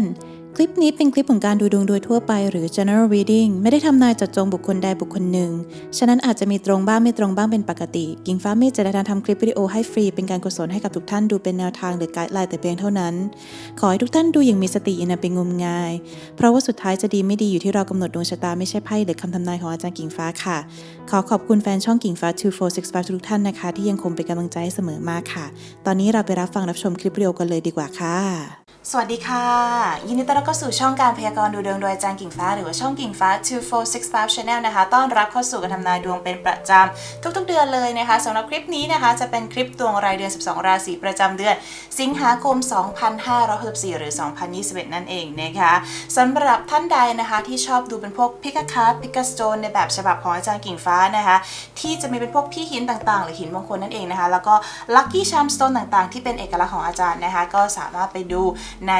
ำเตือนคลิปนี้เป็นคลิปของการดูดวงโดยทั่วไปหรือ general reading ไม่ได้ทำนายเจัดจงบุคคลใดบุคคลหนึ่ง ฉะนั้นอาจจะมีตรงบ้างไม่ตรงบ้างเป็นปกติ กิ่งฟ้าไม่เจตนาทำคลิปวิดีโอให้ฟรีเป็นการกุศลให้กับทุกท่านดูเป็นแนวทางหรือไกด์ไลน์แต่เพียงเท่านั้น ขอให้ทุกท่านดูอย่างมีสติอย่านำไปงมงาย เพราะว่าสุดท้ายจะดีไม่ดีอยู่ที่เรากำหนดดวงชะตาไม่ใช่ไพ่หรือคำทำนายของอาจารย์กิ่งฟ้าค่ะ ขอขอบคุณแฟนช่องกิ่งฟ้า 2465 ทุกท่านนะคะ ที่ยังคงเป็นกำลังใจเสมอมาค่ะ ตอนนี้เราไปรับฟังรับชมคลิปวิดีโอกันเลยดีกว่าค่ะ สวัสดีค่ะ ยินดีต้อนรับเข้าสู่ช่องการพยากรณ์ดูดวงโดยอาจารย์กิ่งฟ้า หรือว่าช่องกิ่งฟ้า 2465 Channel นะคะ ต้อนรับเข้าสู่การทำนายดวงเป็นประจำทุกๆ เดือนเลยนะคะสำหรับคลิปนี้นะคะ จะเป็นคลิปดวงรายเดือน 12 ราศีประจำเดือน สิงหาคม 2564 หรือ 2021 นั่นเองนะคะสำหรับท่านใดนะคะที่ชอบดูเป็นพวกพิกาคาร์พิกาสโตนในแบบฉบับของอาจารย์กิ่งฟ้านะคะที่จะมีเป็นพวกพี่หินต่างๆ หรือหินมงคลนั่นเองนะคะแล้วก็ลัคกี้ชามสโตนต่างๆ ที่เป็นเอกลักษณ์ของอาจารย์นะคะก็สามารถไปดูใน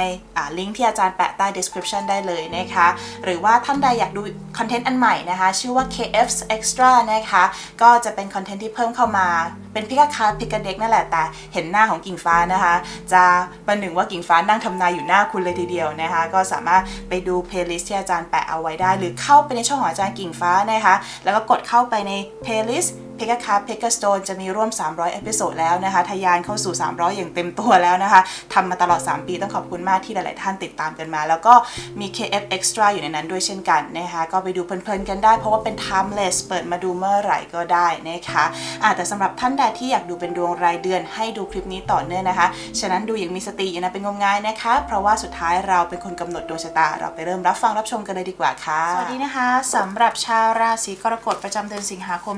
ลิงก์ที่อาจารย์แปะใต้ description ได้เลยนะคะ หรือว่าท่านใดอยากดูคอนเทนต์อันใหม่นะคะ ชื่อว่า KF's Extra นะคะ ก็จะเป็นคอนเทนต์ที่เพิ่มเข้ามา เป็นพิกาคาร์พิกาเด็กนั่นแหละ แต่เห็นหน้าของกิ่งฟ้านะคะ จะประหนึ่งว่ากิ่งฟ้านั่งทำนายอยู่หน้าคุณเลยทีเดียวนะคะ ก็สามารถไปดูเพลย์ลิสต์ที่อาจารย์แปะเอาไว้ได้ หรือเข้าไปในช่องของอาจารย์กิ่งฟ้านะคะ แล้วก็กดเข้าไปในเพลย์ลิสต์ พิกาคาร์พิกาสโตนจะมีร่วม 300 เอพิโซดแล้วนะคะทะยานเข้าสู่ 300 อย่างเต็มตัวแล้วนะคะทำมาตลอด 3 ปีต้องขอบคุณมากที่หลาย ๆ ท่านติดตามกันมา แล้วก็มี KF Extra อยู่ในนั้นด้วยเช่นกันนะคะก็ไปดูเพลิน ๆ กันได้ เพราะว่าเป็น timeless เปิดมาดูเมื่อไหร่ก็ได้นะคะะแต่สำหรับท่านใดที่อยากดูเป็นดวงรายเดือนให้ดูคลิปนี้ต่อเนื่องนะคะ ฉะนั้นดูอย่างมีสติอย่านะเป็นงมงายนะคะ เพราะว่าสุดท้ายเราเป็นคนกำหนดดวงชะตา เราไปเริ่มรับฟังรับชมกันเลยดีกว่าค่ะ สวัสดีนะคะสำหรับชาวราศีกรกฎประจำเดือนสิงหาคม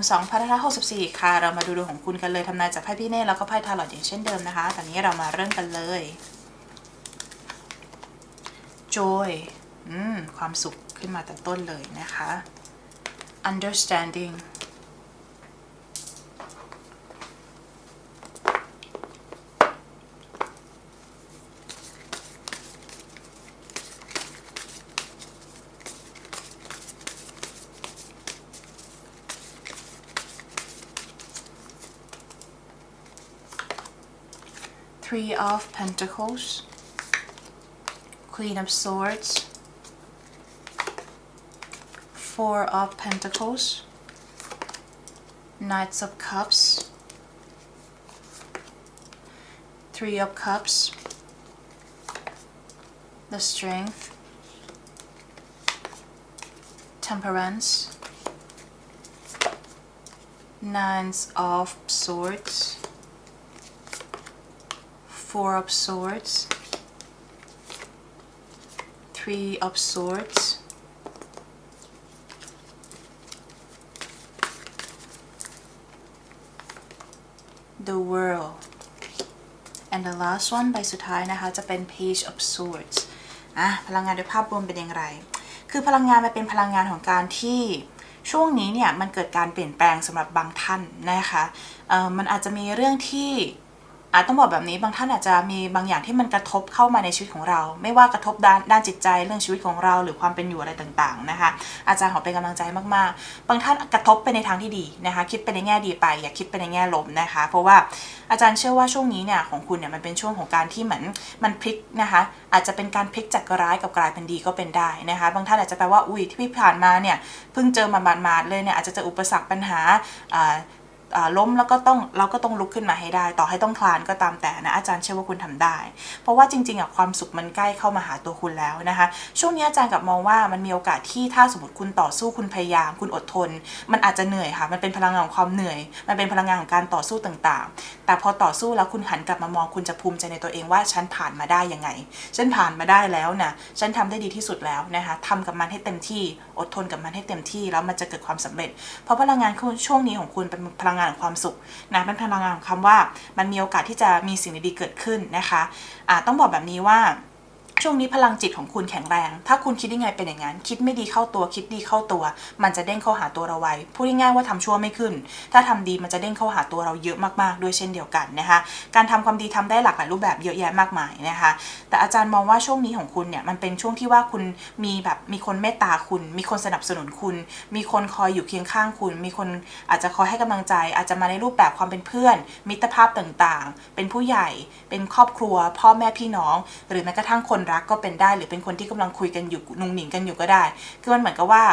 64 ค่ะ เรามาดูดวงของคุณกันเลยทำนายจากไพ่พี่เน่แล้วก็ไพ่ทาร์ลอตอย่างเช่นเดิมนะคะตอนนี้เรามาเริ่มกันเลย joy อืมความสุขขึ้นมาแต่ต้นเลยนะคะ understanding Three of Pentacles, Queen of Swords, Four of Pentacles, Knights of Cups, Three of Cups, the Strength, Temperance, Nines of Swords, Four of Swords, Three of Swords, the World and the last one ใบสุดท้ายนะคะ จะเป็น Page of Swords อะพลังงานโดยภาพรวมเป็นอย่างไร คือพลังงานมันเป็นพลังงานของการที่ช่วงนี้เนี่ย มันเกิดการเปลี่ยนแปลงสำหรับบางท่านนะคะมันอาจจะมีเรื่องที่ อาจต้องบอกแบบนี้บางท่านอาจจะมีบางอย่างที่มันกระทบเข้ามาในชีวิตของเรา ไม่ว่ากระทบด้านด้านจิตใจเรื่องชีวิตของเราหรือความเป็นอยู่อะไรต่างๆนะคะ อาจารย์ขอเป็นกำลังใจมากๆ บางท่านกระทบไปในทางที่ดีนะคะ คิดไปในแง่ดีไป อย่าคิดไปในแง่ลบนะคะ เพราะว่าอาจารย์เชื่อว่าช่วงนี้เนี่ยของคุณเนี่ยมันเป็นช่วงของการที่เหมือนมันพลิกนะคะ อาจจะเป็นการพลิกจากร้ายกับกลายเป็นดีก็เป็นได้นะคะ บางท่านอาจจะแปลว่าอุ้ยที่ผ่านมาเนี่ยเพิ่งเจอมาบาดๆเลยเนี่ยอาจจะเจออุปสรรคปัญหา ล้มแล้วก็ต้องเราก็ต้องลุกขึ้นมาให้ได้ ต่อให้ต้องคลานก็ตามแต่นะอาจารย์เชื่อว่าคุณทำได้ เพราะว่าจริงๆอะความสุขมันใกล้เข้ามาหาตัวคุณแล้วนะคะ ช่วงนี้อาจารย์กับมองว่ามันมีโอกาสที่ถ้าสมมติคุณต่อสู้คุณพยายาม คุณอดทน มันอาจจะเหนื่อยค่ะมันเป็นพลังงานของความเหนื่อย มันเป็นพลังงานของการต่อสู้ต่างๆ แต่พอต่อสู้แล้วคุณหันกลับมามองคุณจะภูมิใจในตัวเองว่าฉันผ่านมาได้ยังไงฉันผ่านมาได้แล้วนะฉันทำได้ดีที่สุดแล้วนะคะทำกับมันให้เต็มที่อดทนกับมันให้เต็มที่แล้วมันจะเกิดความสำเร็จ เพราะพลังงานช่วงนี้ของคุณเป็นพลังงานของความสุขนะเป็นพลังงานของคำว่า มันมีโอกาสที่จะมีสิ่งดีๆเกิดขึ้นนะคะะต้องบอกแบบนี้ว่า ช่วงนี้พลังจิตของคุณแข็งแรง ถ้าคุณคิดยังไงเป็นอย่างนั้น คิดไม่ดีเข้าตัว คิดดีเข้าตัว มันจะเด้งเข้าหาตัวเราไวพูดง่ายๆว่าทำชั่วไม่ขึ้น ถ้าทำดีมันจะเด้งเข้าหาตัวเราเยอะมากๆ ด้วยเช่นเดียวกันนะคะ การทำความดีทำได้หลากหลายรูปแบบเยอะแยะมากมายนะคะ แต่อาจารย์มองว่าช่วงนี้ของคุณเนี่ยมันเป็นช่วงที่ว่าคุณมีแบบมีคนเมตตาคุณ มีคนสนับสนุนคุณ มีคนคอยอยู่เคียงข้างคุณ มีคนอาจจะคอยให้กำลังใจ อาจจะมาในรูปแบบความเป็นเพื่อน มิตรภาพต่างๆ เป็นผู้ใหญ่ เป็นครอบครัว พ่อแม่พี่น้อง หรือแม้กระทั่งคนรักก็เป็นได้ หรือเป็นคนที่กำลังคุยกันอยู่นุ่งหนิงกันอยู่ก็ได้ คือมันเหมือนกับว่า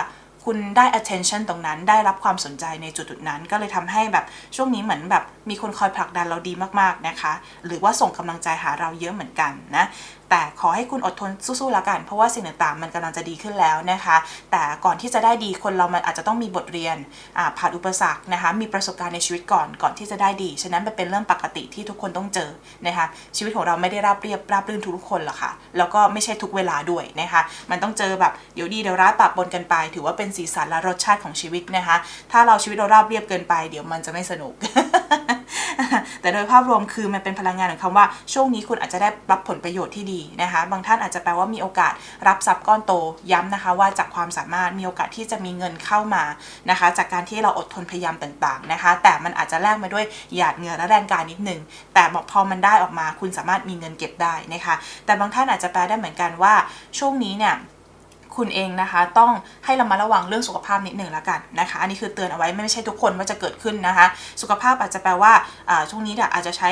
คุณได้ attention ตรงนั้นได้รับความสนใจในจุดๆนั้น ก็เลยทำให้แบบช่วงนี้เหมือนแบบมีคนคอยผลักดันเราดีมากๆนะคะ หรือว่าส่งกำลังใจหาเราเยอะเหมือนกันนะ แต่ขอให้คุณอดทนสู้ๆแล้วกัน เพราะว่าสิ่งต่างๆ มันกำลังจะดีขึ้นแล้วนะคะ แต่ก่อนที่จะได้ดีคนเรามันอาจจะต้องมีบทเรียนผ่านอุปสรรคนะคะ มีประสบการณ์ในชีวิตก่อนก่อนที่จะได้ดี ฉะนั้นมันเป็นเรื่องปกติที่ทุกคนต้องเจอนะคะชีวิตของเราไม่ได้ราบเรียบราบรื่นทุกคนหรอกค่ะแล้วก็ไม่ใช่ทุกเวลาด้วยนะคะ มันต้องเจอแบบเดี๋ยวดีเดี๋ยวร้ายปะปนกันไป ถือว่าเป็นสีสันและรสชาติของชีวิตนะคะ ถ้าเราชีวิตเราราบเรียบเกินไป เดี๋ยวมันจะไม่สนุก แต่โดยภาพรวมคือมันเป็นพลังงานของคำว่า ช่วงนี้คุณอาจจะได้รับผลประโยชน์ที่ดีนะคะ บางท่านอาจจะแปลว่ามีโอกาสรับทรัพย์ก้อนโตย้ำนะคะว่าจากความสามารถมีโอกาสที่จะมีเงินเข้ามานะคะ จากการที่เราอดทนพยายามต่างๆนะคะ แต่มันอาจจะแลกมาด้วยหยาดเหงื่อและแรงกายนิดนึงแต่พอมันได้ออกมาคุณสามารถมีเงินเก็บได้นะคะ แต่บางท่านอาจจะแปลได้เหมือนกันว่าช่วงนี้เนี่ย คุณเองนะคะต้องให้เรามาระวังเรื่องสุขภาพนิดหนึ่งแล้วกันนะคะ อันนี้คือเตือนเอาไว้ไม่ใช่ทุกคนว่าจะเกิดขึ้นนะคะ สุขภาพอาจจะแปลว่าช่วงนี้เนี่ยอาจจะใช้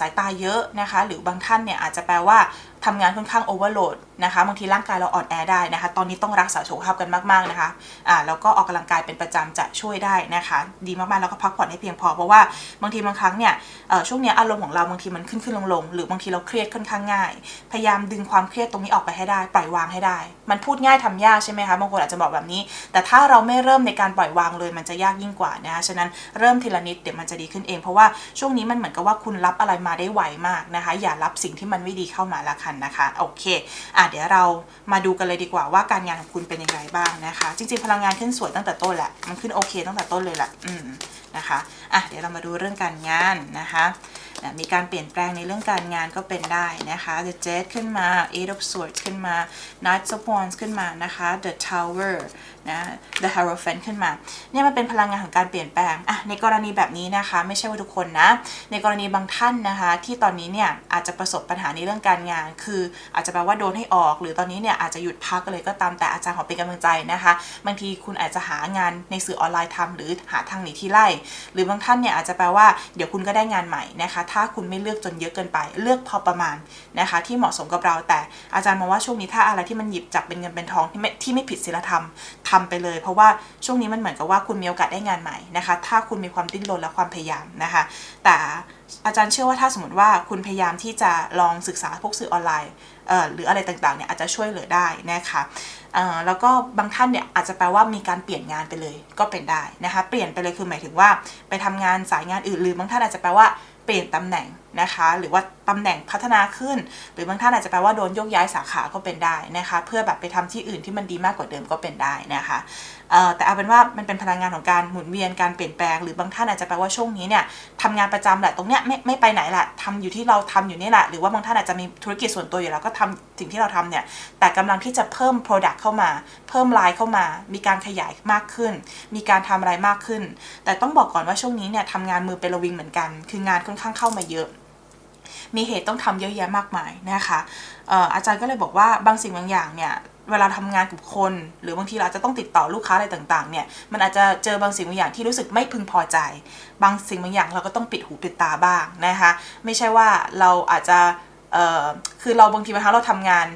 สายตาเยอะนะคะ หรือบางท่านเนี่ยอาจจะแปลว่าทำงานค่อนข้างโอเวอร์โหลด นะคะบางทีร่างกายเราอ่อนแอได้นะคะ ตอนนี้ต้องรักษาสุขภาพกันมากๆนะคะอ่าแล้วก็ออกกำลังกายเป็นประจำจะช่วยได้นะคะ ดีมากๆแล้วก็พักผ่อนให้เพียงพอเพราะว่าบางทีบางครั้งเนี่ยช่วงนี้อารมณ์ของเราบางทีมันขึ้นขึ้นลงลงหรือบางทีเราเครียดค่อนข้างง่าย พยายามดึงความเครียดตรงนี้ออกไปให้ได้ปล่อยวางให้ได้ มันพูดง่ายทำยากใช่ไหมคะบางคนอาจจะบอกแบบนี้ แต่ถ้าเราไม่เริ่มในการปล่อยวางเลยมันจะยากยิ่งกว่านะคะฉะนั้นเริ่มทีละนิดเดี๋ยวมันจะดีขึ้นเอง เพราะว่าช่วงนี้มันเหมือนกับว่าคุณรับอะไรมาได้ไวมากนะคะ อย่ารับสิ่งที่มันไม่ดีเข้ามาละกันนะคะโอเคอะเดี๋ยวเรามาดูกันเลยดีกว่าว่าการงานของคุณเป็นยังไงบ้างนะคะ จริง ๆ พลังงานขึ้นสวยตั้งแต่ต้นแหละมันขึ้นโอเค ตั้งแต่ต้นเลยแหละอืมนะคะอะเดี๋ยวเรามาดูเรื่องการงานนะคะนะ มีการเปลี่ยนแปลงในเรื่องการงานก็เป็นได้นะคะ The Jet ขึ้นมา Eight of Swords ขึ้นมา Knight of Wands ขึ้นมานะคะ The Tower นะ The Hierophant ขึ้นมาเนี่ยมันเป็นพลังงานของการเปลี่ยนแปลงอะในกรณีแบบนี้นะคะ ไม่ใช่ว่าทุกคนนะ ในกรณีบางท่านนะคะ ที่ตอนนี้เนี่ยอาจจะประสบปัญหาในเรื่องการงาน คืออาจจะแปลว่าโดนให้ออก หรือตอนนี้เนี่ยอาจจะหยุดพักเลยก็ตามแต่อาจารย์ขอเป็นกำลังใจนะคะบางทีคุณอาจจะหางานในสื่อออนไลน์ทำหรือหาทางหนีที่ไล่ หรือบางท่านเนี่ยอาจจะแปลว่าเดี๋ยวคุณก็ได้งานใหม่นะคะถ้าคุณไม่เลือกจนเยอะเกินไป เลือกพอประมาณนะคะ ที่เหมาะสมกับเราแต่อาจารย์มองว่าช่วงนี้ถ้าอะไรที่มันหยิบจับเป็นเงินเป็นทองที่ไม่ที่ไม่ผิดศีลธรรมทำไปเลย เพราะว่าช่วงนี้มันเหมือนกับว่าคุณมีโอกาสได้งานใหม่นะคะ ถ้าคุณมีความดิ้นรนและความพยายามนะคะ แต่อาจารย์เชื่อว่าถ้าสมมติว่าคุณพยายามที่จะลองศึกษาพวกสื่อออนไลน์เอ่อหรืออะไรต่างๆเนี่ยอาจจะช่วยเหลือได้นะคะเอ่อแล้วก็บางท่านเนี่ยอาจจะแปลว่ามีการเปลี่ยนงานไปเลยก็เป็นได้นะคะ เปลี่ยนไปเลยคือหมายถึงว่าไปทำงานสายงานอื่นหรือบางท่านอาจจะแปลว่า เปลี่ยนตำแหน่งนะคะ หรือว่า ตำแหน่งพัฒนาขึ้น หรือบางท่านอาจจะแปลว่าโดนโยกย้ายสาขาก็เป็นได้นะคะ เพื่อแบบไปทำที่อื่นที่มันดีมากกว่าเดิมก็เป็นได้นะคะแต่เอาเป็นว่ามันเป็นพลังงานของการหมุนเวียนการเปลี่ยนแปลงหรือบางท่านอาจจะแปลว่าช่วงนี้เนี่ยทำงานประจำแหละตรงเนี้ยไม่ไม่ไปไหนแหละทำอยู่ที่เราทำอยู่นี่แหละหรือว่าบางท่านอาจจะมีธุรกิจส่วนตัวอยู่แล้วก็ทำสิ่งที่เราทำเนี่ยแต่กำลังที่จะเพิ่ม Product เข้ามา เพิ่มไลายเข้ามา มีการขยายมากขึ้น มีการทำอะไรมากขึ้น แต่ต้องบอกก่อนว่าช่วงนี้เนี่ยทำงานมือเป็นระวิงเหมือนกัน คืองานค่อนข้างเข้ามาเยอะ มีเหตุต้องทำเยอะแยะมากมายนะคะเอ่ออาจารย์ก็เลยบอกว่าบางสิ่งบางอย่างเนี่ยเวลาทำงานกับคน หรือบางทีเราจะต้องติดต่อลูกค้าอะไรต่างๆเนี่ยมันอาจจะเจอบางสิ่งบางอย่างที่รู้สึกไม่พึงพอใจ บางสิ่งบางอย่างเราก็ต้องปิดหูปิดตาบ้างนะคะไม่ใช่ว่าเราอาจจะเอ่อคือเราบางทีบางครั้งเราทำงาน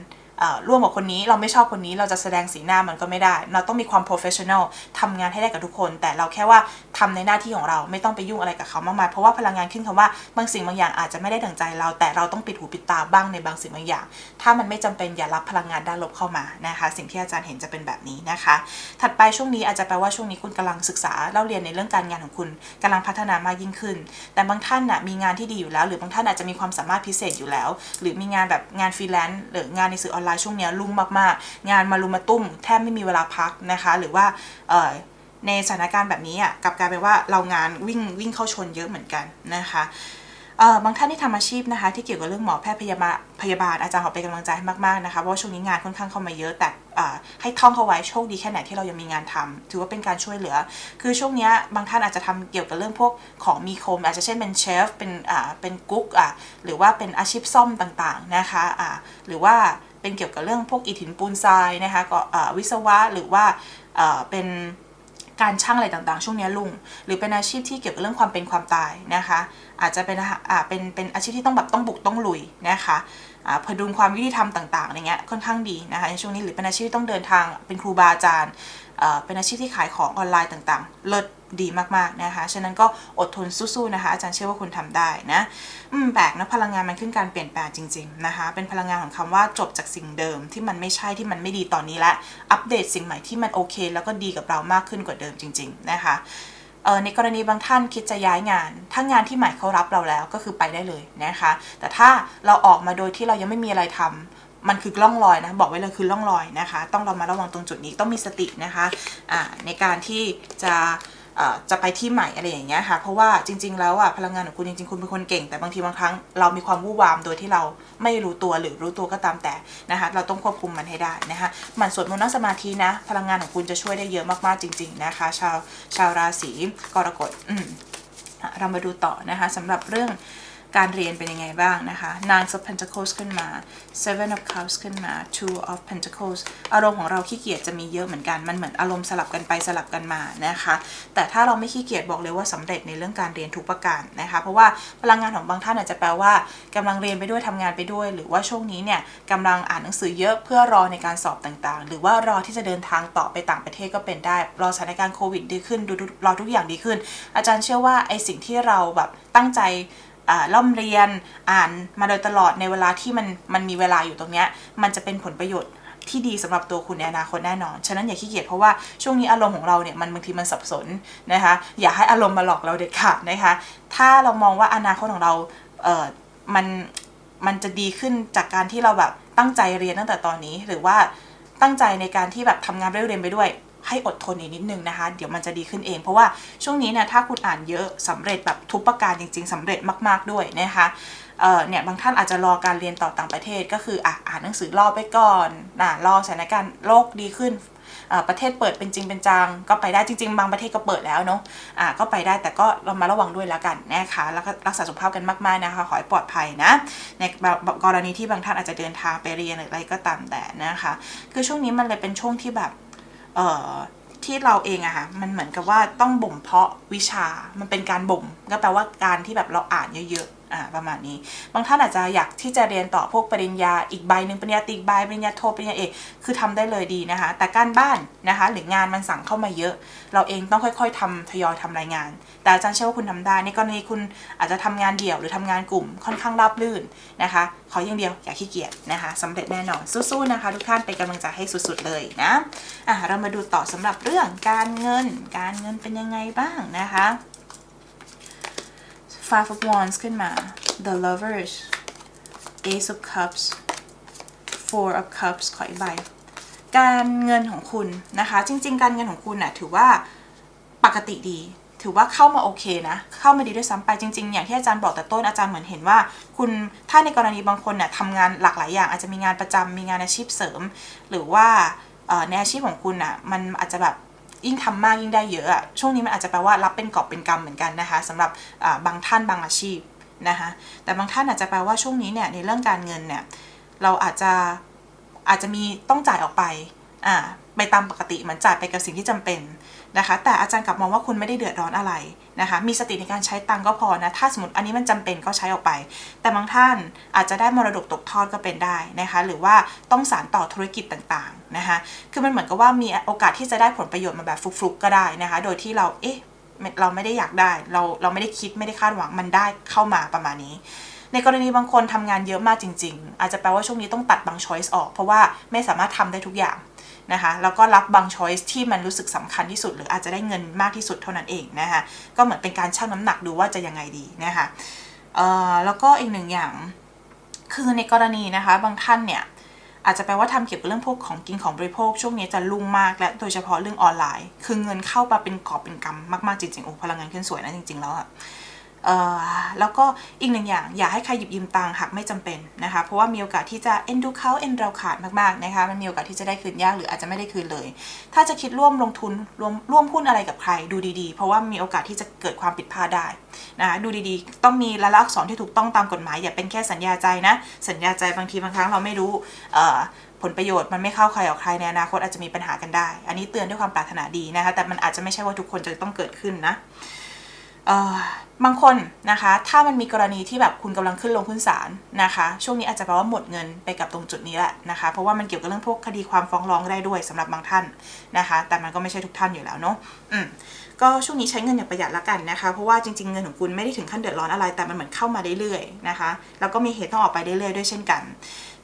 ร่วมกับคนนี้เราไม่ชอบคนนี้เราจะแสดงสีหน้ามันก็ไม่ได้ เราต้องมีความ professional ทำงานให้ได้กับทุกคน แต่เราแค่ว่าทำในหน้าที่ของเราไม่ต้องไปยุ่งอะไรกับเขามากมาย เพราะว่าพลังงานขึ้นคำว่าบางสิ่งบางอย่างอาจจะไม่ได้ดังใจเรา แต่เราต้องปิดหูปิดตาบ้างในบางสิ่งบางอย่าง ถ้ามันไม่จำเป็นอย่ารับพลังงานด้านลบเข้ามานะคะ สิ่งที่อาจารย์เห็นจะเป็นแบบนี้นะคะ ถัดไปช่วงนี้อาจจะแปลว่าช่วงนี้คุณกำลังศึกษาเล่าเรียนในเรื่องการงานของคุณกำลังพัฒนามากยิ่งขึ้น แต่บางท่านน่ะมีงานที่ดีอยู่แล้ว หรือบางท่านอาจจะมีความสามารถพิเศษอยู่แล้ว หรือมีงานแบบงานฟรีแลนซ์หรืองานในสื่อออนไลน์ช่วงนี้ยรุ่งมากๆ งานมารุมมาตุ้มแทบไม่มีเวลาพักนะคะ หรือว่าในสถานการณ์แบบนี้อะกลับกลายเป็นว่าเรางานวิ่งวิ่งเข้าชนเยอะเหมือนกันนะคะบางท่านที่ทำอาชีพนะคะ ที่เกี่ยวกับเรื่องหมอแพทย์พยาบาลพยาบาลอาจารย์ขอเป็นกำลังใจให้มากๆนะคะเพราะว่าช่วงนี้งานค่อนข้างเข้ามาเยอะแต่ให้ท่องเข้าไว้โชคดีแค่ไหนที่เรายังมีงานทำถือว่าเป็นการช่วยเหลือ คือช่วงนี้บางท่านอาจจะทำเกี่ยวกับเรื่องพวกของมีคม อาจจะเช่นเป็นเชฟเป็นเป็นกุ๊กอะหรือว่าเป็นอาชีพซ่อมต่างๆนะคะอ่าหรือว่า เป็นเกี่ยวกับเรื่องพวกอิฐหินปูนทรายนะคะก็วิศวะหรือว่าเป็นการช่างอะไรต่างๆ ช่วงนี้ลุง หรือเป็นอาชีพที่เกี่ยวกับเรื่องความเป็นความตายนะคะ อาจจะเป็นอ่าเป็นเป็นอาชีพที่ต้องแบบต้องบุกต้องลุยนะคะอ่าพดุงความยุติธรรมต่างๆอะไรเงี้ยค่อนข้างดีนะคะในช่วงนี้หรือเป็นอาชีพที่ต้องเดินทางเป็นครูบาอาจารย์อ่อเป็นอาชีพที่ขายของออนไลน์ต่างๆ เลิศ ดีมากๆนะคะ ฉะนั้นก็อดทนสู้ๆนะคะ อาจารย์เชื่อว่าคุณทำได้นะ อืมแปลกนะพลังงานมันขึ้นการเปลี่ยนแปลงจริง ๆนะคะ เป็นพลังงานของคำว่าจบจากสิ่งเดิมที่มันไม่ใช่ที่มันไม่ดีตอนนี้และอัปเดตสิ่งใหม่ที่มันโอเค แล้วก็ดีกับเรามากขึ้นกว่าเดิมจริง ๆ นะคะในกรณีบางท่านคิดจะย้ายงาน ถ้างานที่ใหม่เขารับเราแล้วก็คือไปได้เลยนะคะ แต่ถ้าเราออกมาโดยที่เรายังไม่มีอะไรทำมันคือล่องรอยนะ บอกไว้เลยคือล่องรอยนะคะ ต้องเรามาระวังตรงจุดนี้ต้องมีสตินะคะในการที่จะ จะไปที่ใหม่อะไรอย่างเงี้ยค่ะ เพราะว่าจริง ๆ แล้วอะพลังงานของคุณจริงๆ คุณเป็นคนเก่ง แต่บางทีบางครั้งเรามีความวู่วามโดยที่เราไม่รู้ตัวหรือรู้ตัวก็ตามแต่นะคะ เราต้องควบคุมมันให้ได้นะคะหมันสวดมนต์นั่งสมาธินะ พลังงานของคุณจะช่วยได้เยอะมากๆจริง ๆ นะคะ ชาวชาวราศีกรกฎอืมอะเรามาดูต่อนะคะสำหรับเรื่อง การเรียนเป็นยังไงบ้างนะคะ Nine of Pentacles ขึ้นมา Seven of Cups ขึ้นมา Two of Pentacles อารมณ์ของเราขี้เกียจจะมีเยอะเหมือนกัน มันเหมือนอารมณ์สลับกันไปสลับกันมานะคะ แต่ถ้าเราไม่ขี้เกียจบอกเลยว่าสำเร็จในเรื่องการเรียนทุกประการนะคะ เพราะว่าพลังงานของบางท่านอาจจะแปลว่ากำลังเรียนไปด้วยทำงานไปด้วย หรือว่าช่วงนี้เนี่ยกำลังอ่านหนังสือเยอะเพื่อรอในการสอบต่างๆ หรือว่ารอที่จะเดินทางต่อไปต่างประเทศก็เป็นได้ รอสถานการณ์โควิดดีขึ้น ดูรอทุกอย่างดีขึ้น อาจารย์เชื่อว่าไอสิ่งที่เราแบบตั้งใจ อ่าล่ำเรียนอ่านมาโดยตลอดในเวลาที่มันมันมีเวลาอยู่ตรงเนี้ยมันจะเป็นผลประโยชน์ที่ดีสำหรับตัวคุณในอนาคตแน่นอน ฉะนั้นอย่าขี้เกียจเพราะว่าช่วงนี้อารมณ์ของเราเนี่ยมันบางทีมันสับสนนะคะ อย่าให้อารมณ์มาหลอกเราเด็ดขาดนะคะ ถ้าเรามองว่าอนาคตของเราเออมันมันจะดีขึ้นจากการที่เราแบบตั้งใจเรียนตั้งแต่ตอนนี้ หรือว่าตั้งใจในการที่แบบทำงานไปด้วยเรียนไปด้วย ให้อดทนอีกนิดนึงนะคะ เดี๋ยวมันจะดีขึ้นเอง เพราะว่าช่วงนี้เนี่ยถ้าคุณอ่านเยอะสำเร็จแบบทุกประการจริง ๆสำเร็จมาก ๆด้วยนะคะเออเนี่ยบางท่านอาจจะรอการเรียนต่อต่างประเทศก็คืออะอ่านหนังสือรอไปก่อนนะรอสถานการณ์โลกดีขึ้นประเทศเปิดเป็นจริงเป็นจังก็ไปได้จริง ๆ บางประเทศก็เปิดแล้วเนาะะก็ไปได้แต่ก็เรามาระวังด้วยแล้วกันนะคะแล้วก็รักษาสุขภาพกันมากๆนะคะขอให้ปลอดภัยนะในกรณีที่บางท่านอาจจะเดินทางไปเรียนหรืออะไรก็ตามแต่นะคะ คือช่วงนี้มันเลยเป็นช่วงที่แบบ ที่เราเองอะค่ะมันเหมือนกับว่าต้องบ่มเพาะวิชา มันเป็นการบ่ม ก็แปลว่าการที่แบบเราอ่านเยอะๆ อ่าประมาณนี้ บางท่านอาจจะอยากที่จะเรียนต่อพวกปริญญาอีกใบหนึ่งปริญญาตรีใบปริญญาโทปริญญาเอกคือทำได้เลยดีนะคะ แต่การบ้านนะคะ หรืองานมันสั่งเข้ามาเยอะ เราเองต้องค่อย ๆทำทยอยทำรายงาน แต่อาจารย์เชื่อว่าคุณทำได้ในกรณีคุณอาจจะทำงานเดี่ยวหรือทำงานกลุ่มค่อนข้างราบรื่นนะคะขออย่างเดียวอย่าขี้เกียจนะคะสำเร็จแน่นอนสู้ๆนะคะ ทุกท่านเป็นกำลังใจให้สุดๆเลยนะอะเรามาดูต่อสำหรับเรื่องการเงิน การเงินเป็นยังไงบ้างนะคะ Five of Wands ขึ้นมา The Lovers Ace of Cups Four of Cups ขออีกใบ การเงินของคุณนะคะ จริง ๆ การเงินของคุณน่ะถือว่าปกติดี ถือว่าเข้ามาโอเคนะ เข้ามาดีด้วยซ้ำไปจริง ๆ อย่างที่อาจารย์บอกแต่ต้นอาจารย์เหมือนเห็นว่า คุณถ้าในกรณีบางคนเนี่ยทำงานหลากหลายอย่างอาจจะมีงานประจำมีงานอาชีพเสริม หรือว่าในอาชีพของคุณอะมันอาจจะแบบ ยิ่งทำมากยิ่งได้เยอะอะช่วงนี้มันอาจจะแปลว่ารับเป็นกอบเป็นกำเหมือนกันนะคะสำหรับบางท่านบางอาชีพนะคะแต่บางท่านอาจจะแปลว่าช่วงนี้เนี่ยในเรื่องการเงินเนี่ยเราอาจจะอาจจะมีต้องจ่ายออกไปอ่าไปตามปกติเหมือนจ่ายไปกับสิ่งที่จำเป็นนะคะแต่อาจารย์กลับมองว่าคุณไม่ได้เดือดร้อนอะไร นะคะ มีสติในการใช้ตังก็พอนะ ถ้าสมมติอันนี้มันจำเป็นก็ใช้ออกไป แต่บางท่านอาจจะได้มรดกตกทอดก็เป็นได้นะคะ หรือว่าต้องสานต่อธุรกิจต่างๆนะคะ คือมันเหมือนกับว่ามีโอกาสที่จะได้ผลประโยชน์มาแบบฟลุกๆก็ได้นะคะ โดยที่เรา เอ๊ะ เราไม่ได้อยากได้ เรา เราไม่ได้คิด ไม่ได้คาดหวัง มันได้เข้ามาประมาณนี้ในกรณีบางคนทำงานเยอะมากจริง ๆ อาจจะแปลว่าช่วงนี้ต้องตัดบางช้อยส์ออก เพราะว่าไม่สามารถทำได้ทุกอย่าง นะคะแล้วก็รับบางช้อยส์ที่มันรู้สึกสำคัญที่สุด หรืออาจจะได้เงินมากที่สุดเท่านั้นเองนะคะก็เหมือนเป็นการชั่งน้ำหนักดูว่าจะยังไงดีนะคะแล้วก็อีกหนึ่งอย่างคือในกรณีนะคะบางท่านเนี่ยอาจจะแปลว่าทำเกี่ยวกับเรื่องพวกของกินของบริโภคช่วงนี้จะลุ่งมากและโดยเฉพาะเรื่องออนไลน์ คือเงินเข้ามาเป็นกอบเป็นกำมากๆจริงๆโอ้พลังงานขึ้นสวยนะจริงๆแล้วอะ แล้วก็อีกหนึ่งอย่าง อย่าให้ใครหยิบยืมตังค์หากไม่จำเป็นนะคะ เพราะว่ามีโอกาสที่จะเอ็นดูเขาเอ็นเราขาดมากๆนะคะ มันมีโอกาสที่จะได้คืนยากหรืออาจจะไม่ได้คืนเลย ถ้าจะคิดร่วมลงทุนร่วมร่วมหุ้นอะไรกับใครดูดีๆ เพราะว่ามีโอกาสที่จะเกิดความผิดพลาดได้นะคะดูดีๆ ต้องมีลายลักษณ์อักษรที่ถูกต้องตามกฎหมายอย่าเป็นแค่สัญญาใจนะ สัญญาใจบางทีบางครั้งเราไม่รู้ผลประโยชน์มันไม่เข้าใครออกใครในอนาคตอาจจะมีปัญหากันได้ อันนี้เตือนด้วยความปรารถนาดีนะคะ แต่มันอาจจะไม่ใช่ว่าทุกคนจะต้องเกิดขึ้นนะ บางคนนะคะ ถ้ามันมีกรณีที่แบบคุณกำลังขึ้นลงขึ้นศาลนะคะ ช่วงนี้อาจจะแปลว่าหมดเงินไปกับตรงจุดนี้แหละนะคะ เพราะว่ามันเกี่ยวกับเรื่องพวกคดีความฟ้องร้องได้ด้วยสำหรับบางท่านนะคะ แต่มันก็ไม่ใช่ทุกท่านอยู่แล้วเนาะอืมก็ช่วงนี้ใช้เงินอย่างประหยัดละกันนะคะ เพราะว่าจริงๆเงินของคุณไม่ได้ถึงขั้นเดือดร้อนอะไร แต่มันเหมือนเข้ามาเรื่อยๆนะคะ แล้วก็มีเหตุต้องออกไปเรื่อยๆด้วยเช่นกัน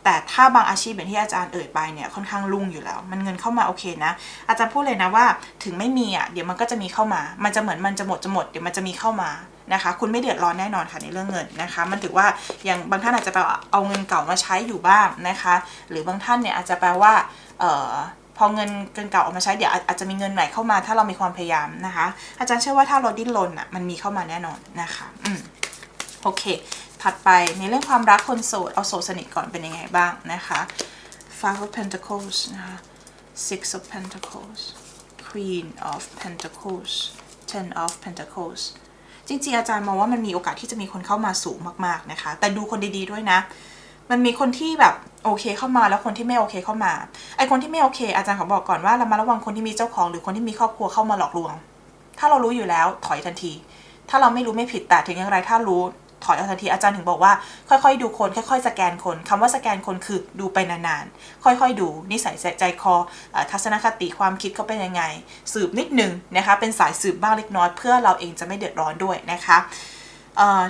แต่ถ้าบางอาชีพอย่างที่อาจารย์เอ่ยไปเนี่ยค่อนข้างรุ่งอยู่แล้ว มันเงินเข้ามาโอเคนะ อาจารย์พูดเลยนะว่าถึงไม่มีอะเดี๋ยวมันก็จะมีเข้ามา มันจะเหมือนมันจะหมดจะหมดเดี๋ยวมันจะมีเข้ามานะคะ คุณไม่เดือดร้อนแน่นอนค่ะในเรื่องเงินนะคะ มันถือว่าอย่างบางท่านอาจจะแปเอาเงินเก่ามาใช้อยู่บ้างนะคะ หรือบางท่านเนี่ยอาจจะแปลว่าเอ่อพอเงินเกินเก่าออกมาใช้เดี๋ยวอาจจะมีเงินใหม่เข้ามา ถ้าเรามีความพยายามนะคะ อาจารย์เชื่อว่าถ้าเราดิ้นรนอะมันมีเข้ามาแน่นอนนะคะ อืม โอเค ถัดไปในเรื่องความรักคนโสด เอาโสดสนิทก่อนเป็นยังไงบ้างนะคะ Five of Pentacles นะคะ Six of Pentacles Queen of Pentacles Ten of Pentacles จริงๆอาจารย์มองว่ามันมีโอกาสที่จะมีคนเข้ามาสูงมากๆนะคะ แต่ดูคนดีๆด้วยนะ มันมีคนที่แบบโอเคเข้ามาแล้วคนที่ไม่โอเคเข้ามา ไอคนที่ไม่โอเค อาจารย์ขอบอกก่อนว่าเรามาระวังคนที่มีเจ้าของหรือคนที่มีครอบครัวเข้ามาหลอกลวง ถ้าเรารู้อยู่แล้วถอยทันที ถ้าเราไม่รู้ไม่ผิดแต่ถึงอย่างไรถ้ารู้ ถอยเอาทันทีอาจารย์ถึงบอกว่า ค่อยๆ ดูคน ค่อย ๆ สแกนคนคำว่าสแกนคนคือดูไปนานๆ ค่อยๆ ดูนิสัยใจคออทัศนคติความคิดเขาเป็นยังไง สืบนิดนึงนะคะเป็นสายสืบบ้างเล็กน้อยเพื่อเราเองจะไม่เดือดร้อนด้วยนะคะ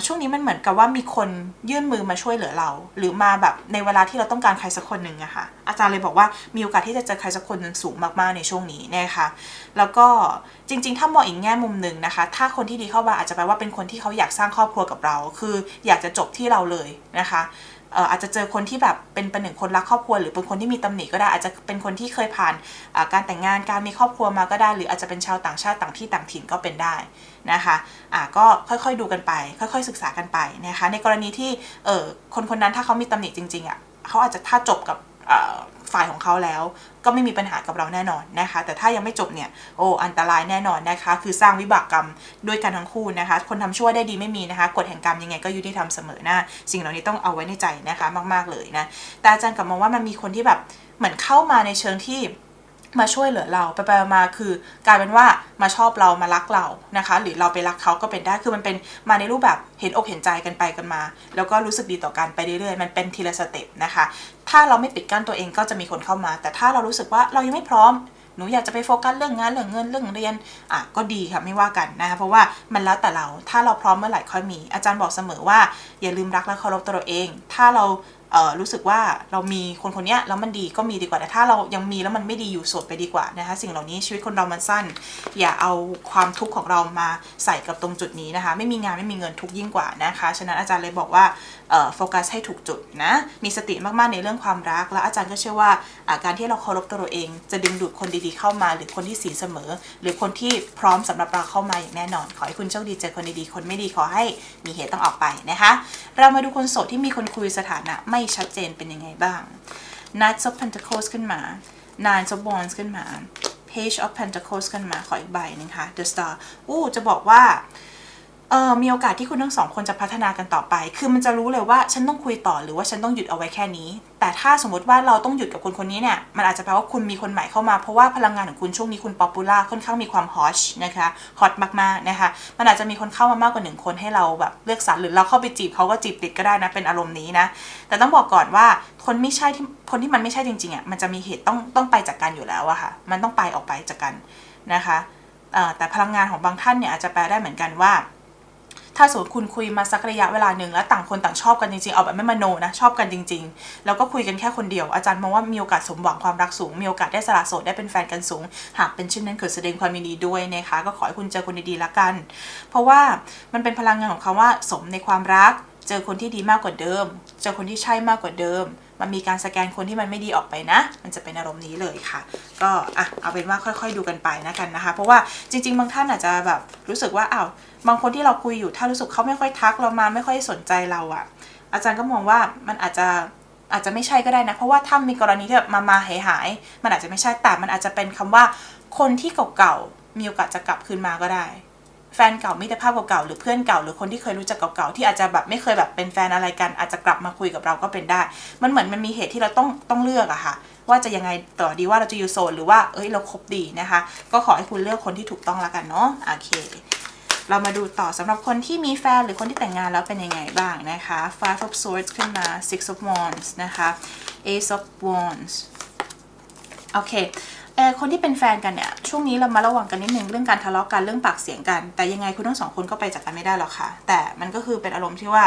ช่วงนี้มันเหมือนกับว่ามีคนยื่นมือมาช่วยเหลือเรา หรือมาแบบในเวลาที่เราต้องการใครสักคนหนึ่งอะค่ะอาจารย์เลยบอกว่ามีโอกาสที่จะเจอใครสักคนหนึ่งสูงมากๆในช่วงนี้นะคะแล้วก็จริง ๆ ถ้ามองอีกแง่มุมหนึ่งนะคะ ถ้าคนที่ดีเข้ามาอาจจะแปลว่าเป็นคนที่เขาอยากสร้างครอบครัวกับเรา คืออยากจะจบที่เราเลยนะคะ อาจจะเจอคนที่แบบเป็นเป็นหนึ่งคนรักครอบครัว หรือเป็นคนที่มีตำหนิก็ได้อาจจะเป็นคนที่เคยผ่านการแต่งงานการมีครอบครัวมาก็ได้ หรืออาจจะเป็นชาวต่างชาติต่างที่ต่างถิ่นก็เป็นได้นะคะอ่าก็ค่อยๆดูกันไป ค่อย ๆ ศึกษากันไปนะคะในกรณีที่เออคนคนนั้นถ้าเขามีตำหนิจริงๆอะเขาอาจจะถ้าจบกับ ฝ่ายของเขาแล้ว ก็ไม่มีปัญหากับเราแน่นอนนะคะ แต่ถ้ายังไม่จบเนี่ยโอ้อันตรายแน่นอนนะคะ คือสร้างวิบากกรรมด้วยกันทั้งคู่นะคะ คนทำชั่วได้ดีไม่มีนะคะกฎแห่งกรรมยังไงก็ยุติธรรมเสมอหน้า สิ่งเหล่านี้ต้องเอาไว้ในใจนะคะมาก ๆเลยนะแต่อาจารย์กลับมองว่ามันมีคนที่แบบเหมือนเข้ามาในเชิงที่ มาช่วยเหลือเราไปไปมาคือกลายเป็นว่ามาชอบเรามารักเรานะคะ หรือเราไปรักเขาก็เป็นได้คือมันเป็นมาในรูปแบบเห็นอกเห็นใจกันไปกันมา แล้วก็รู้สึกดีต่อกันไปเรื่อยๆมันเป็นทีละสเต็ปนะคะ ถ้าเราไม่ปิดกั้นตัวเองก็จะมีคนเข้ามา แต่ถ้าเรารู้สึกว่าเรายังไม่พร้อมหนูอยากจะไปโฟกัสเรื่องงานเรื่องเงินเรื่องเรียนอะก็ดีค่ะไม่ว่ากันนะคะเพราะว่ามันแล้วแต่เราถ้าเราพร้อมเมื่อไหร่ค่อยมี อาจารย์บอกเสมอว่า อย่าลืมรักและเคารพตัวเราเอง ถ้าเรา เออรู้สึกว่าเรามีคนคนนี้แล้วมันดีก็มีดีกว่าแต่ถ้าเรายังมีแล้วมันไม่ดีอยู่สดไปดีกว่านะคะ สิ่งเหล่านี้ชีวิตคนเรามันสั้น อย่าเอาความทุกข์ของเรามาใส่กับตรงจุดนี้นะคะ ไม่มีงานไม่มีเงินทุกยิ่งกว่านะคะ ฉะนั้นอาจารย์เลยบอกว่า โฟกัสให้ถูกจุดนะ มีสติมากๆในเรื่องความรัก แล้วอาจารย์ก็เชื่อว่าการที่เราเคารพตัวเราเอง จะดึงดูดคนดีๆเข้ามา หรือคนที่สีเสมอ หรือคนที่พร้อมสำหรับเราเข้ามาอย่างแน่นอน ขอให้คุณโชคดีเจอคนดีๆคนไม่ดีขอให้มีเหตุต้องออกไปนะคะ เรามาดูคนโสดที่มีคนคุยสถานะไม่ชัดเจนเป็นยังไงบ้าง Knights of Pentacles ขึ้นมา Nine of Wands ขึ้นมา Page of Pentacles ขึ้นมาขออีกใบหนึงค่ะ The Star อู้จะบอกว่า เออมีโอกาสที่คุณทั้งสองคนจะพัฒนากันต่อไป คือมันจะรู้เลยว่าฉันต้องคุยต่อหรือว่าฉันต้องหยุดเอาไว้แค่นี้ แต่ถ้าสมมติว่าเราต้องหยุดกับคนคนนี้เนี่ย มันอาจจะแปลว่าคุณมีคนใหม่เข้ามา เพราะว่าพลังงานของคุณช่วงนี้คุณป๊อปปูล่าค่อนข้างมีความฮอชนะคะ ฮอตมากๆนะคะ มันอาจจะมีคนเข้ามามากกว่าหนึ่งคนให้เราแบบเลือกสรรหรือเราเข้าไปจีบเขาก็จีบติดก็ได้นะ เป็นอารมณ์นี้นะ แต่ต้องบอกก่อนว่าคนไม่ใช่ที่ คนที่มันไม่ใช่จริงๆอะ มันจะมีเหตุต้องต้องไปจากกันอยู่แล้วอะค่ะ มันต้องไปออกไปจากกันนะคะแต่พลังงานของบางท่านเนี่ยอาจจะแปลได้เหมือนกันว่า ถ้าสมมติคุณคุยมาสักระยะเวลาหนึ่งแล้วต่างคนต่างชอบกันจริงๆ เอาแบบไม่มโนนะชอบกันจริง ๆ แล้วก็คุยกันแค่คนเดียวอาจารย์มองว่ามีโอกาสสมหวังความรักสูง มีโอกาสได้สละโสดได้เป็นแฟนกันสูง หากเป็นเช่นนั้นขอแสดงความยินดีด้วยนะคะ ก็ขอให้คุณเจอคนดีๆละกัน เพราะว่ามันเป็นพลังงานของคำว่าสมในความรัก เจอคนที่ดีมากกว่าเดิม เจอคนที่ใช่มากกว่าเดิม มันมีการสแกนคนที่มันไม่ดีออกไปนะ มันจะเป็นอารมณ์นี้เลยค่ะ ก็อะเอาเป็นว่าค่อยๆดูกันไปนะกันนะคะ เพราะว่าจริง ๆ บางท่านอาจจะแบบรู้สึกว่าอ้าวบางคนที่เราคุยอยู่ถ้ารู้สึกเขาไม่ค่อยทักเรามาไม่ค่อยสนใจเราอะอาจารย์ก็มองว่ามันอาจจะอาจจะไม่ใช่ก็ได้นะ เพราะว่าถ้ามีกรณีที่แบบมามาหายหาย มันอาจจะไม่ใช่แต่มันอาจจะเป็นคำว่าคนที่เก่าๆมีโอกาสจะกลับคืนมาก็ได้ แฟนเก่ามิตรภาพเก่าๆหรือเพื่อนเก่าหรือคนที่เคยรู้จักเก่าๆที่อาจจะแบบไม่เคยแบบเป็นแฟนอะไรกัน อาจจะกลับมาคุยกับเราก็เป็นได้ มันเหมือนมันมีเหตุที่เราต้องต้องเลือกอะค่ะ ว่าจะยังไงต่อดีว่าเราจะอยู่โซนหรือว่าเอ้ยเราคบดีนะคะ ก็ขอให้คุณเลือกคนที่ถูกต้องแล้วกันเนาะโอเค เรามาดูต่อสำหรับคนที่มีแฟนหรือคนที่แต่งงานแล้วเป็นยังไงบ้างนะคะ Five of Swords ขึ้นมา Six of Wands นะคะ Ace of Wands โอเค อ่อคนที่เป็นแฟนกันเนี่ยช่วงนี้เรามาระวังกันนิดนึงเรื่องการทะเลาะกันเรื่องปากเสียงกัน แต่ยังไงคุณทั้งสองคนก็ไปจากกันไม่ได้หรอกค่ะ แต่มันก็คือเป็นอารมณ์ที่ว่า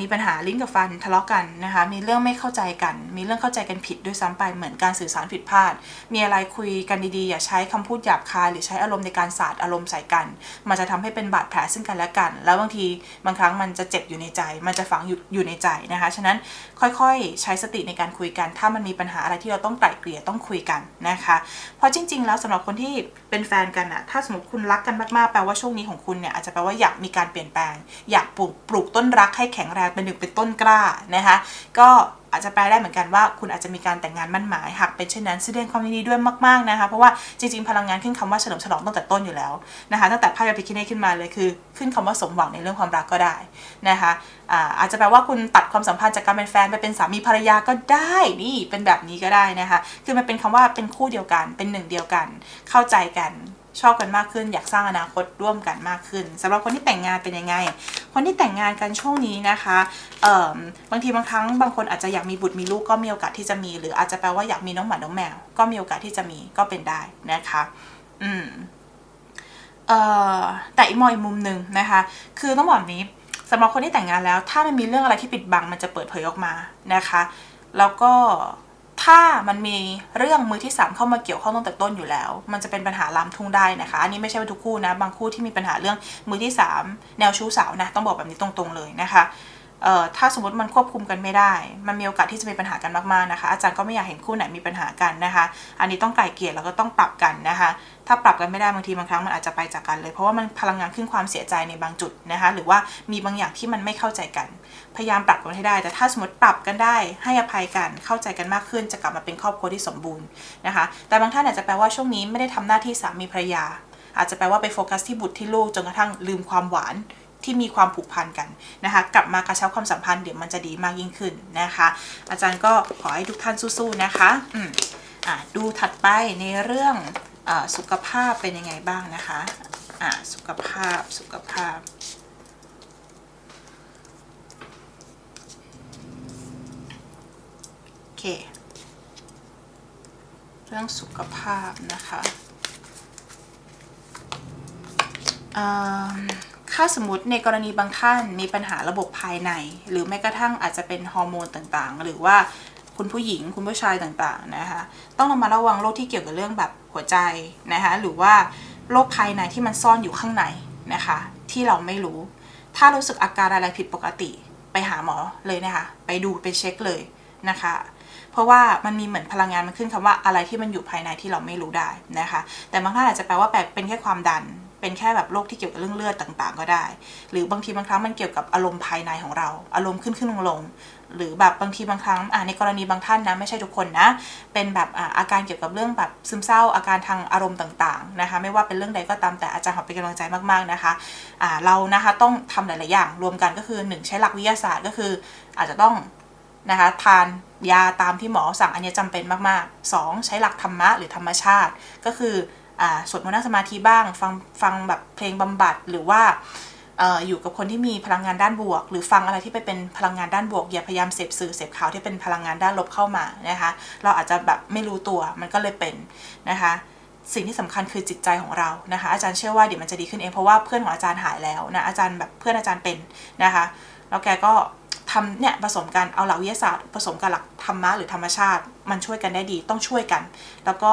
มีปัญหาลิ้นกับฟันทะเลาะกันนะคะ มีเรื่องไม่เข้าใจกัน มีเรื่องเข้าใจกันผิดด้วยซ้ำไปเหมือนการสื่อสารผิดพลาด มีอะไรคุยกันดีๆ อย่าใช้คำพูดหยาบคายหรือใช้อารมณ์ในการสาดอารมณ์ใส่กัน มันจะทำให้เป็นบาดแผลซึ่งกันและกัน แล้วบางทีบางครั้งมันจะเจ็บอยู่ในใจ มันจะฝังอยู่ในใจนะคะ ฉะนั้นค่อยๆ ใช้สติในการคุยกัน ถ้ามันมีปัญหาอะไรที่เราต้องไกล่เกลี่ยต้องคุยกันนะคะ เพราะจริง ๆ แล้วสำหรับคนที่เป็นแฟนกันอะถ้าสมมติคุณรักกันมากๆแปลว่าช่วงนี้ของคุณเนี่ยอาจจะแปลว่าอยากมีการเปลี่ยนแปลง อยากปลูกปลูกต้นรักให้แข็งแรงเป็นหนึ่งเป็นต้นกล้านะคะ ก็อาจจะแปลได้เหมือนกันว่า คุณอาจจะมีการแต่งงานมั่นหมายหากเป็นเช่นนั้นแสดงความยินดีด้วยมากๆนะคะ เพราะว่าจริงๆพลังงานขึ้นคำว่าเฉลิมฉลองตั้งแต่ต้นอยู่แล้วนะคะตั้งแต่ไพ่พิคิเน่ขึ้นมาเลยคือ ขึ้นคำว่าสมหวังในเรื่องความรักก็ได้นะคะอาอาจจะแปลว่าคุณตัดความสัมพันธ์จากการเป็นแฟนไปเป็นสามีภรรยาก็ได้นี่เป็นแบบนี้ก็ได้นะคะ คือมันเป็นคำว่าเป็นคู่เดียวกัน เป็นหนึ่งเดียวกัน เข้าใจกัน ชอบกันมากขึ้น อยากสร้างอนาคตร่วมกันมากขึ้นสำหรับคนที่แต่งงานเป็นยังไง คนที่แต่งงานกันช่วงนี้นะคะเอ่อบางทีบางครั้งบางคนอาจจะอยากมีบุตรมีลูกก็มีโอกาสที่จะมี หรืออาจจะแปลว่าอยากมีน้องหมาน้องแมว ก็มีโอกาสที่จะมีก็เป็นได้นะคะ อืมเอ่อแต่อีกมองอีกมุมหนึ่งนะคะ คือต้องบอกนี้สำหรับคนที่แต่งงานแล้ว ถ้ามันมีเรื่องอะไรที่ปิดบังมันจะเปิดเผยออกมานะคะ แล้วก็ ถ้ามันมีเรื่องมือที่สามเข้ามาเกี่ยวข้องตั้งแต่ต้นอยู่แล้ว มันจะเป็นปัญหาลามทุ่งได้นะคะ อันนี้ไม่ใช่ว่าทุกคู่นะ บางคู่ที่มีปัญหาเรื่องมือที่สามแนวชู้สาวนะ ต้องบอกแบบนี้ตรงๆเลยนะคะ ถ้าสมมติมันควบคุมกันไม่ได้ มันมีโอกาสที่จะมีปัญหากันมากๆนะคะ อาจารย์ก็ไม่อยากเห็นคู่ไหนมีปัญหากันนะคะ อันนี้ต้องไกล่เกลี่ยแล้วก็ต้องปรับกันนะคะ ถ้าปรับกันไม่ได้บางทีบางครั้งมันอาจจะไปจากกันเลย เพราะว่ามันพลังงานขึ้นความเสียใจในบางจุดนะคะ หรือว่ามีบางอย่างที่มันไม่เข้าใจกัน พยายามปรับกันให้ได้ แต่ถ้าสมมติปรับกันได้ ให้อภัยกัน เข้าใจกันมากขึ้น จะกลับมาเป็นครอบครัวที่สมบูรณ์นะคะ แต่บางท่านอาจจะแปลว่าช่วงนี้ไม่ได้ทำหน้าที่สามีภรรยา อาจจะแปลว่าไปโฟกัสที่บุตรที่ลูกจนกระทั่งลืมความหวาน ที่มีความผูกพันกันนะคะ กลับมากระชับความสัมพันธ์เดี๋ยวมันจะดีมากยิ่งขึ้นนะคะ อาจารย์ก็ขอให้ทุกท่านสู้ๆนะคะอืมอะดูถัดไปในเรื่องอสุขภาพเป็นยังไงบ้างนะคะอะสุขภาพสุขภาพโอเคเรื่องสุขภาพนะคะอ่า ถ้าสมมติในกรณีบางท่านมีปัญหาระบบภายใน หรือแม้กระทั่งอาจจะเป็นฮอร์โมนต่างๆ หรือว่าคุณผู้หญิงคุณผู้ชายต่างๆนะคะต้องระมัดระวังโรคที่เกี่ยวกับเรื่องแบบหัวใจนะคะหรือว่าโรคภายในที่มันซ่อนอยู่ข้างในนะคะที่เราไม่รู้ ถ้ารู้สึกอาการอะไรผิดปกติ ไปหาหมอเลยนะคะไปดูไปเช็คเลยนะคะ เพราะว่ามันมีเหมือนพลังงานมันขึ้นคำว่าอะไรที่มันอยู่ภายในที่เราไม่รู้ได้นะคะ แต่บางท่านอาจจะแปลว่าแปลเป็นแค่ความดัน เป็นแค่แบบโรคที่เกี่ยวกับเรื่องเลือดต่างๆ ก็ได้ หรือบางทีบางครั้งมันเกี่ยวกับอารมณ์ภายในของเรา อารมณ์ขึ้นขึ้นลงลงหรือแบบบางทีบางครั้งอ่าในกรณีบางท่านนะไม่ใช่ทุกคนนะ เป็นแบบอ่าอาการเกี่ยวกับเรื่องแบบซึมเศร้าอาการทางอารมณ์ต่างๆนะคะไม่ว่าเป็นเรื่องใดก็ตามแต่อาจารย์ขอเป็นกำลังใจมากๆนะคะอ่าเรานะคะต้องทำหลายๆอย่างรวมกันก็คือหนึ่งใช้หลักวิทยาศาสตร์ก็คือ อาจจะต้องนะคะทานยาตามที่หมอสั่งอันนี้จำเป็นมากๆ 2. ใช้หลักธรรมะหรือธรรมชาติก็คือ สวดมนต์นั่งสมาธิบ้าง ฟังฟังแบบเพลงบำบัดหรือว่าอยู่กับคนที่มีพลังงานด้านบวก หรือฟังอะไรที่ไปเป็นพลังงานด้านบวก อย่าพยายามเสพสื่อเสพข่าวที่เป็นพลังงานด้านลบเข้ามานะคะ เราอาจจะแบบไม่รู้ตัวมันก็เลยเป็นนะคะ สิ่งที่สำคัญคือจิตใจของเรานะคะ อาจารย์เชื่อว่าเดี๋ยวมันจะดีขึ้นเองเพราะว่าเพื่อนของอาจารย์หายแล้วนะอาจารย์แบบเพื่อนอาจารย์เป็นนะคะ แล้วแกก็ำเนี่ยผสมกันเอาหลักวิทยาศาสตร์ผสมกับหลักธรรมะหรือธรรมชาติ มันช่วยกันได้ดีต้องช่วยกัน แล้วก็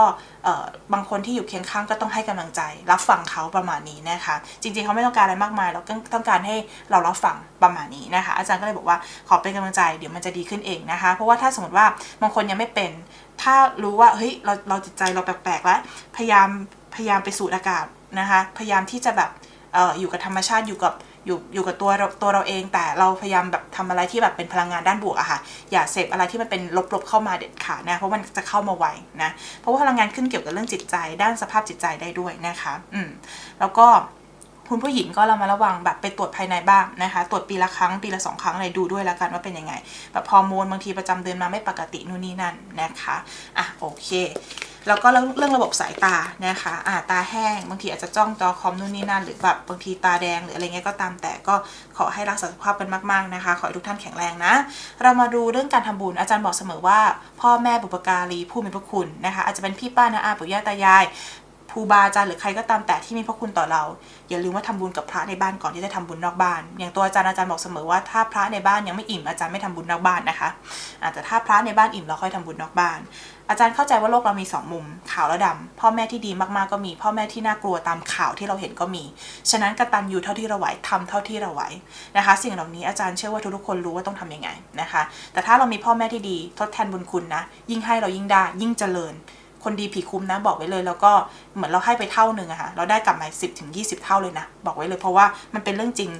บางคนที่อยู่เคียงข้างก็ต้องให้กำลังใจ รับฟังเขาประมาณนี้นะคะ จริงๆเขาไม่ต้องการอะไรมากมายเราก็ต้องการให้เรารับฟังประมาณนี้นะคะ อาจารย์ก็เลยบอกว่าขอเป็นกำลังใจเดี๋ยวมันจะดีขึ้นเองนะคะ เพราะว่าถ้าสมมติว่าบางคนยังไม่เป็น ถ้ารู้ว่าเฮ้ยเราเราจิตใจเราแปลกๆแล้วพยายามพยายามไปสูดอากาศนะคะ พยายามที่จะแบบอออยู่กับธรรมชาติอยู่กับ อยู่อยู่กับตัวเราตัวเราเอง แต่เราพยายามแบบทำอะไรที่แบบเป็นพลังงานด้านบวกอะค่ะ อย่าเสพอะไรที่มันเป็นลบๆเข้ามาเด็ดขาดนะ เพราะมันจะเข้ามาไวนะ เพราะว่าพลังงานขึ้นเกี่ยวกับเรื่องจิตใจ ด้านสภาพจิตใจได้ด้วยนะคะ อืม แล้วก็คุณผู้หญิงก็เรามาระวังแบบไปตรวจภายในบ้างนะคะ ตรวจปีละครั้งปีละสองครั้งอะไรดูด้วยแล้วกันว่าเป็นยังไง แบบฮอร์โมนบางทีประจำเดือนมาไม่ปกตินู่นนี่นั่นนะคะ อะโอเค แล้วก็เรื่องเรื่องระบบสายตานะคะอ่าตาแห้ง บางทีอาจจะจ้องจอคอมนู่นนี่นั่น หรือแบบบางทีตาแดงหรืออะไรเงี้ยก็ตามแต่ก็ขอให้รักษาสุขภาพกันมากๆนะคะ ขอให้ทุกท่านแข็งแรงนะ เรามาดูเรื่องการทำบุญอาจารย์บอกเสมอว่า พ่อแม่บุปการีผู้มีพระคุณนะคะ อาจจะเป็นพี่ป้านาอาปู่ย่าตายาย ครูบาอาจารย์หรือใครก็ตามแต่ที่มีพระคุณต่อเรา อย่าลืมว่าทำบุญกับพระในบ้านก่อนที่จะทำบุญนอกบ้าน อย่างตัวอาจารย์อาจารย์บอกเสมอว่าถ้าพระในบ้านยังไม่อิ่มอาจารย์ไม่ทำบุญนอกบ้านนะคะอาจจะแต่ถ้าพระในบ้านอิ่มเราค่อยทำบุญนอกบ้าน อาจารย์เข้าใจว่าโลกเรามีสองมุม ขาวและดำพ่อแม่ที่ดีมากๆก็มี พ่อแม่ที่น่ากลัวตามข่าวที่เราเห็นก็มี ฉะนั้นกระตัญญูเท่าที่เราไหวทำเท่าที่เราไหวนะคะ สิ่งเหล่านี้อาจารย์เชื่อว่าทุกๆคนรู้ว่าต้องทำยังไงนะคะ แต่ถ้าเรามีพ่อแม่ที่ดีทดแทนบุญคุณนะยิ่งให้เรายิ่งได้ยิ่งเจริญ คนดีผีคุ้มนะบอกไว้เลย แล้วก็เหมือนเราให้ไปเท่าหนึ่งอะค่ะเราได้กลับมาสิบถึงยี่สิบเท่าเลยนะบอกไว้เลย เพราะว่ามันเป็นเรื่องจริง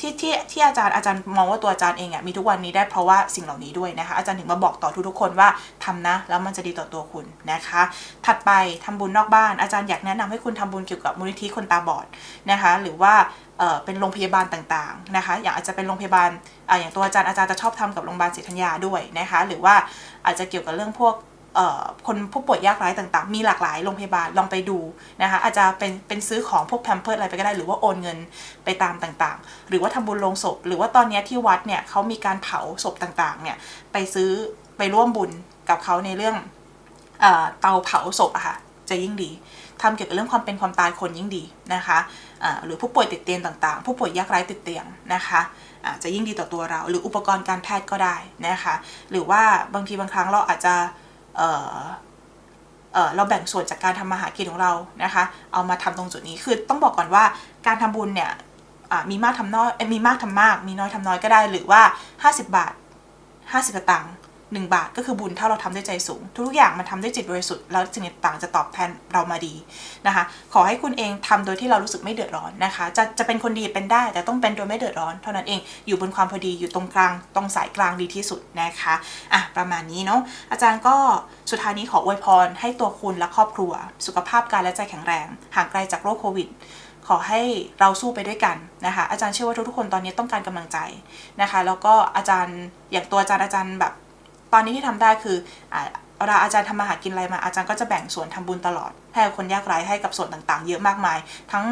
ที่ที่ที่อาจารย์อาจารย์มองว่าตัวอาจารย์เองอะมีทุกวันนี้ได้เพราะว่าสิ่งเหล่านี้ด้วยนะคะ อาจารย์ถึงมาบอกต่อทุกๆคนว่าทำนะ แล้วมันจะดีต่อตัวคุณนะคะ ถัดไปทำบุญนอกบ้าน อาจารย์อยากแนะนำให้คุณทำบุญเกี่ยวกับมูลนิธิคนตาบอดนะคะ หรือว่าเออเป็นโรงพยาบาลต่างๆนะคะ อย่างอาจจะเป็นโรงพยาบาลอ่าอย่างตัวอาจารย์อาจารย์จะชอบทำกับโรงพยาบาลศรีธัญญาด้วยนะคะ หรือว่าอาจจะเกี่ยวกับเรื่องพวก คนผู้ป่วยยากไร้ต่างๆ มีหลากหลายโรงพยาบาลลองไปดูนะคะอาจจะเป็นเป็นซื้อของพวกแพมเพิร์อะไรไปก็ได้หรือว่าโอนเงินไปตามต่างๆ หรือว่าทำบุญลงศพ หรือว่าตอนนี้ที่วัดเนี่ยเขามีการเผาศพต่างๆเนี่ยไปซื้อไปร่วมบุญกับเขาในเรื่องเตาเผาศพอะค่ะจะยิ่งดีทำเกี่ยวกับเรื่องความเป็นความตายคนยิ่งดีนะคะหรือผู้ป่วยติดเตียงต่างๆ ผู้ป่วยยากไร้ติดเตียงนะคะจะยิ่งดีต่อตัวเรา หรืออุปกรณ์การแพทย์ก็ได้นะคะ หรือว่าบางทีบางครั้งเราอาจจะ เราแบ่งส่วนจากการทำมาหากินของเรานะคะ เอามาทำตรงจุดนี้คือต้องบอกก่อนว่าการทำบุญเนี่ยมีมากทำน้อยเอ้ยมีมากทำมาก มีน้อยทำน้อยก็ได้หรือว่า 50 บาท 50สตังค์ หนึ่งบาทก็คือบุญถ้าเราทำด้วยใจสูง ทุกๆอย่างมันทำด้วยจิตบริสุทธิ์แล้วสิ่งต่างๆจะตอบแทนเรามาดีนะคะ ขอให้คุณเองทำโดยที่เรารู้สึกไม่เดือดร้อนนะคะ จะจะเป็นคนดีเป็นได้ แต่ต้องเป็นโดยไม่เดือดร้อน เท่านั้นเองอยู่บนความพอดีอยู่ตรงกลางตรงสายกลางดีที่สุดนะคะอะประมาณนี้เนาะอาจารย์ก็สุดท้ายนี้ขออวยพรให้ตัวคุณและครอบครัว สุขภาพกายและใจแข็งแรงห่างไกลจากโรคโควิดขอให้เราสู้ไปด้วยกันนะคะอาจารย์เชื่อว่าทุกๆคนตอนนี้ต้องการกำลังใจนะคะ แล้วก็อาจารย์อย่างตัวอาจารย์อาจารย์แบบ ตอนนี้ที่ทำได้คือเวลาอาจารย์ทำมาหากินอะไรมาอาจารย์ก็จะแบ่งส่วนทำบุญตลอด ให้กับคนยากไร้ให้กับส่วนต่างๆ เยอะมากมาย ทั้ง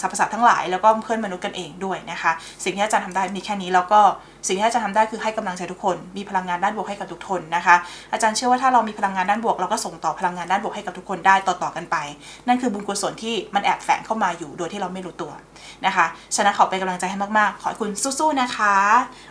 สรรพสัตว์ทั้งหลายแล้วก็เพื่อนมนุษย์กันเองด้วยนะคะ สิ่งที่อาจารย์ทำได้มีแค่นี้แล้วก็สิ่งที่อาจารย์ทำได้คือให้กำลังใจทุกคน มีพลังงานด้านบวกให้กับทุกคนนะคะ อาจารย์เชื่อว่าถ้าเรามีพลังงานด้านบวกเราก็ส่งต่อพลังงานด้านบวกให้กับทุกคนได้ต่อๆกันไป นั่นคือบุญกุศลที่มันแอบแฝงเข้ามาอยู่โดยที่เราไม่รู้ตัวนะคะฉะนั้นขอเป็นกำลังใจให้มากๆ ขอให้คุณสู้ๆนะคะ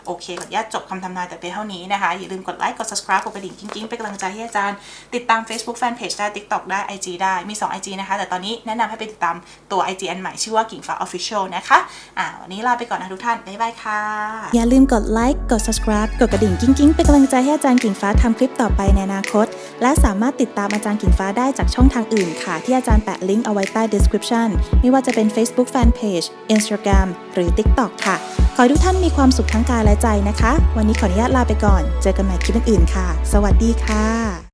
โอเคขออนุญาตจบคำทำนายแต่เพียงเท่านี้นะคะ อย่าลืมกดไลค์กด subscribe กดกระดิ่งกิ๊งๆเป็นกำลังใจให้อาจารย์ ติดตาม Facebook Fanpage ได้ TikTok ได้ IG ได้มี 2 IG นะคะ แต่ตอนนี้แนะนำให้ไปติดตามตัว IG อันใหม่ชื่อว่ากิ่งฟ้า Official นะคะอ่าวันนี้ลาไปก่อนนะทุกท่าน บ๊ายบายค่ะ อย่าลืมกดไลค์กด subscribe กดกระดิ่งกิ้งๆ เป็นกำลังใจให้อาจารย์กิ่งฟ้าทำคลิปต่อไปในอนาคต และสามารถติดตามอาจารย์กิ่งฟ้าได้จากช่องทางอื่นค่ะ ที่อาจารย์แปะลิงก์เอาไว้ใต้ description ไม่ว่าจะเป็น Facebook Fanpage Instagram หรือ TikTok ค่ะ ขอให้ทุกท่านมีความสุขทั้งกายและใจนะคะ วันนี้ขออนุญาตลาไปก่อน เจอกันใหม่คลิปอื่นๆค่ะ สวัสดีค่ะ